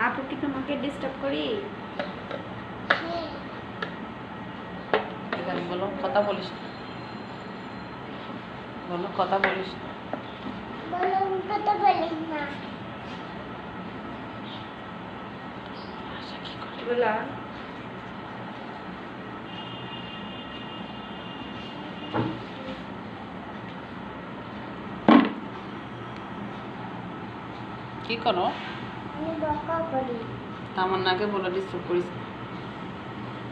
আপু কি তোমাকে ডিস্টার্ব করি? হ্যাঁ বলো কথা বলিস বলো কথা বলিস কথা না? বলা। কি করো? আমি বকা করি আমার নাকে বলো ডিস্টার্ব করিস।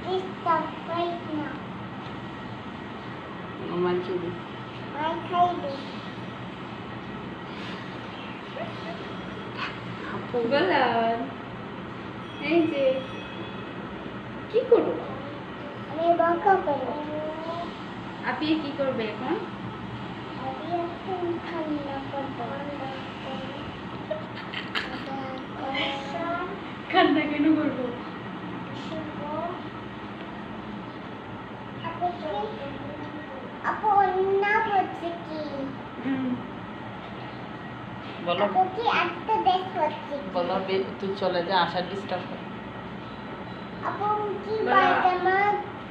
ডিস্টার্ব করি না। কি দিই মাই খাইবে। আপু বলান এই যে কি করো আমি বকা করি আপনি কি করবে এখন? আমি এখন খান্না করব। কান্না কেন করব বলো আপু কি একটা দেশ হচ্ছে কি? বলো তুই চলে যা আশা ডিস্টার্ব করে আপু কি বলো। বাদামা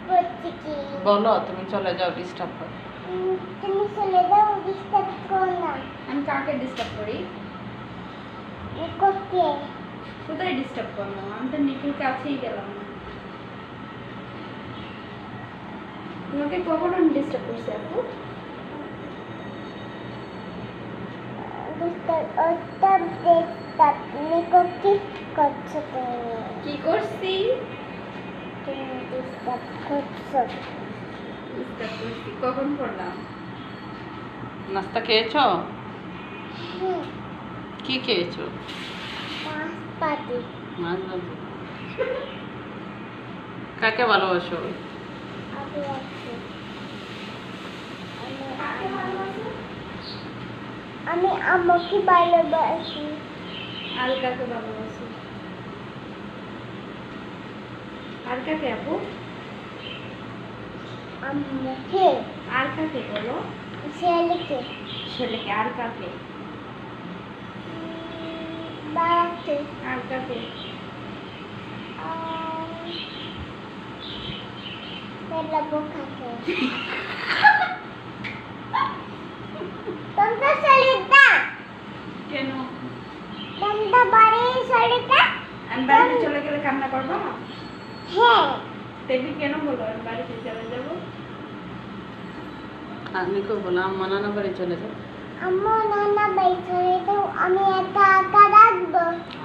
হচ্ছে কি বলো তুমি চলে যাও ডিস্টার্ব করে উম, তুমি চলে যাও ডিস্টার্ব করো না আমি কাকে ডিস্টার্ব করি কোকে কোথায় ডিস্টার্ব করলাম? আমি তো নিখিল কাছেই গেলাম না। তোমাকে কখন আমি ডিস্টার্ব করছি আপু? কি করছি? কখন করলাম? নাস্তা খেয়েছো? কি খেয়েছো? মাছ ভাজি কাকে ভালোবাসো? আছি। আমি আমাকে ভালোবাসি। আর কাকে ভালোবাসি? আর কাকে আপু? আমাকে আর কাকে বলো? ছেলেকে। ছেলেকে আর কাকে? Tanta salita. কেন? Tanta bari salita. আমি বাড়িতে চলে গেলে কান্না করব হ্যাঁ। তেবি কেন বলো আমি বাড়িতে চলে যাব? আমি কেউ বললাম মা নানা বাড়ি চলে যাও। আম্মু নানা বাই চলে তো আমি একা একা রাখব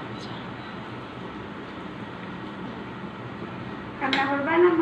আচ্ছা কান্না করবে না মার জন্য আচ্ছা আবে আমাদের না আর ঠান্ডা করব না তুমি বল হয়ে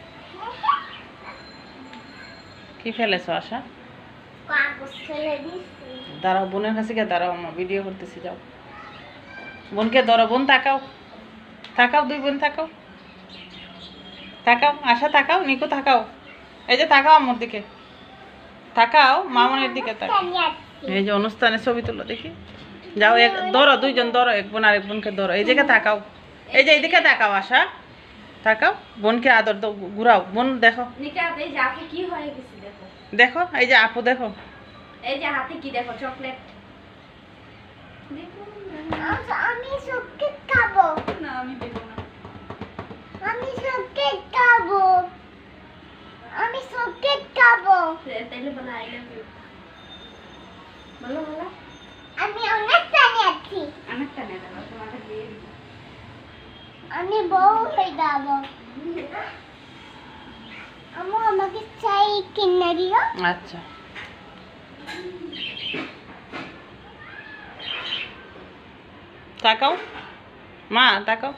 কি ফেলেছো আশা? দাঁড়াও বোনের কাছে গিয়ে দাঁড়াও আমার ভিডিও করতেছি যাও। বোনকে ধরো বোন তাকাও। তাকাও দুই বোন তাকাও। তাকাও আশা তাকাও নিকো তাকাও। এই যে তাকাও আমার দিকে। তাকাও মামনের দিকে তাকাও। এই যে অনুষ্ঠানে ছবি তুলো দেখি। যাও এক ধরো দুইজন ধরো এক বোন আর এক বোনকে ধরো। এই দিকে তাকাও। এই যে এইদিকে তাকাও আশা। তাকাও বোনকে আদর দাও ঘুরাও। বোন দেখো। এই যে হাতে কি হয়ে গেছে দেখো? দেখো এই যে আপু দেখো। এই যে হাতে কি দেখো? চকলেট। আমি খাব। না আমি দেবো না। আমি খাব। আমি সবকে খাব। তাইলে বলো আই লাভ ইউ বলো বলো। আমি অনেক জানি আছি অনেকটা নেই দাও তোমাকে দিয়ে দিবো। আমি বউ হয়ে যাব। আমু আমাকে চাই কিনে দিও। আচ্ছা। তাকাও। মা তাকাও।